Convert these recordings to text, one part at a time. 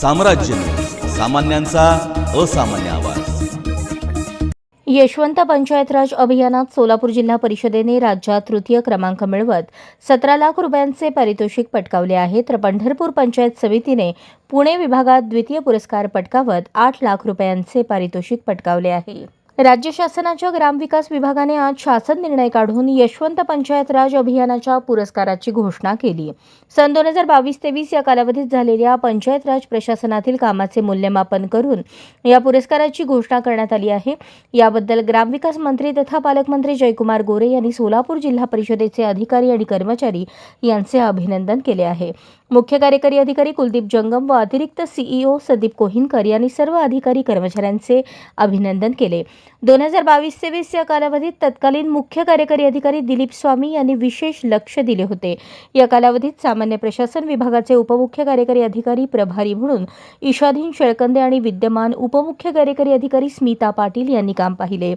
साम्राज्य सामान्यांचा असामान्य आवाज. यशवंत पंचायत राज अभियानात सोलापूर जिल्हा परिषदेने राज्यात तृतीय क्रमांक मिळवत सतरा लाख रुपयांचे पारितोषिक पटकावले आहे तर पंढरपूर पंचायत समितीने पुणे विभागात द्वितीय पुरस्कार पटकावत आठ लाख रुपयांचे पारितोषिक पटकावले आहे. राज्य शासनाच्या ग्रामविकास विभागाने आज शासन निर्णय काढून यशवंत पंचायत राज अभियानाच्या पुरस्काराची घोषणा केली. सन दोन हजार बावीस तेवीस या कालावधीत झालेल्या पंचायत राज प्रशासनातील कामाचे मूल्यमापन करून या पुरस्काराची घोषणा करण्यात आली आहे. याबद्दल ग्रामविकास मंत्री तथा पालकमंत्री जयकुमार गोरे यांनी सोलापूर जिल्हा परिषदेचे अधिकारी आणि कर्मचारी यांचे अभिनंदन केले आहे. मुख्य कार्यकारी अधिकारी कुलदीप जंगम व अतिरिक्त सीईओ सदीप कोहिनकर यांनी सर्व अधिकारी कर्मचाऱ्यांचे अभिनंदन केले. दोन हजार बावीस तेवीस या कालावधीत तत्कालीन मुख्य कार्यकारी अधिकारी दिलीप स्वामी यांनी विशेष लक्ष दिले होते. या कालावधीत सामान्य प्रशासन विभागाचे उपमुख्य कार्यकारी अधिकारी प्रभारी म्हणून ईशाधीन शेळकंदे आणि विद्यमान उपमुख्य कार्यकारी अधिकारी स्मिता पाटील यांनी काम पाहिले.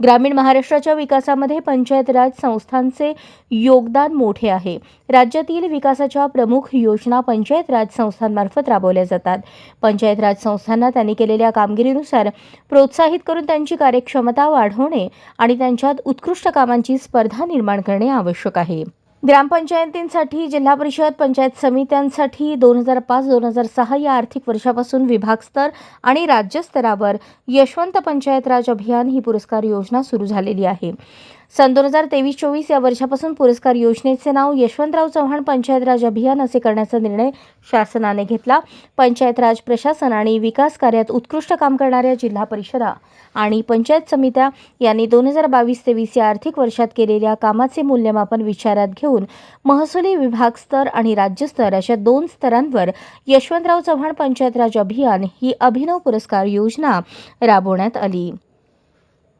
ग्रामीण महाराष्ट्राच्या विकासामध्ये पंचायत राज संस्थांचे योगदान मोठे आहे. राज्यातील विकासाच्या प्रमुख योजना पंचायत राज संस्थांमार्फत राबवल्या जातात. पंचायत राज संस्थांना त्यांनी केलेल्या कामगिरीनुसार प्रोत्साहित करून त्यांची कार्यक्षमता वाढवणे आणि त्यांच्यात उत्कृष्ट कामांची स्पर्धा निर्माण करणे आवश्यक आहे. ग्रामपंचायतींसाठी जिल्हा परिषद पंचायत समित्यांसाठी दोन हजार पाच दोन हजार सहा या आर्थिक वर्षापासून विभागस्तर आणि राज्यस्तरावर यशवंत पंचायत राज अभियान ही पुरस्कार योजना सुरू झालेली आहे. सन दोन हजार तेवीस चोवीस या वर्षापासून पुरस्कार योजनेचे नाव यशवंतराव चव्हाण पंचायत राज अभियान असे करण्याचा निर्णय शासनाने घेतला. पंचायत राज प्रशासन आणि विकास कार्यात उत्कृष्ट काम करणाऱ्या जिल्हा परिषदा आणि पंचायत समित्या यांनी दोन हजार बावीस तेवीस या आर्थिक वर्षात केलेल्या कामाचे मूल्यमापन विचारात घेऊन महसुली विभाग स्तर आणि राज्यस्तर अशा दोन स्तरांवर यशवंतराव चव्हाण पंचायत राज अभियान ही अभिनव पुरस्कार योजना राबवण्यात आली.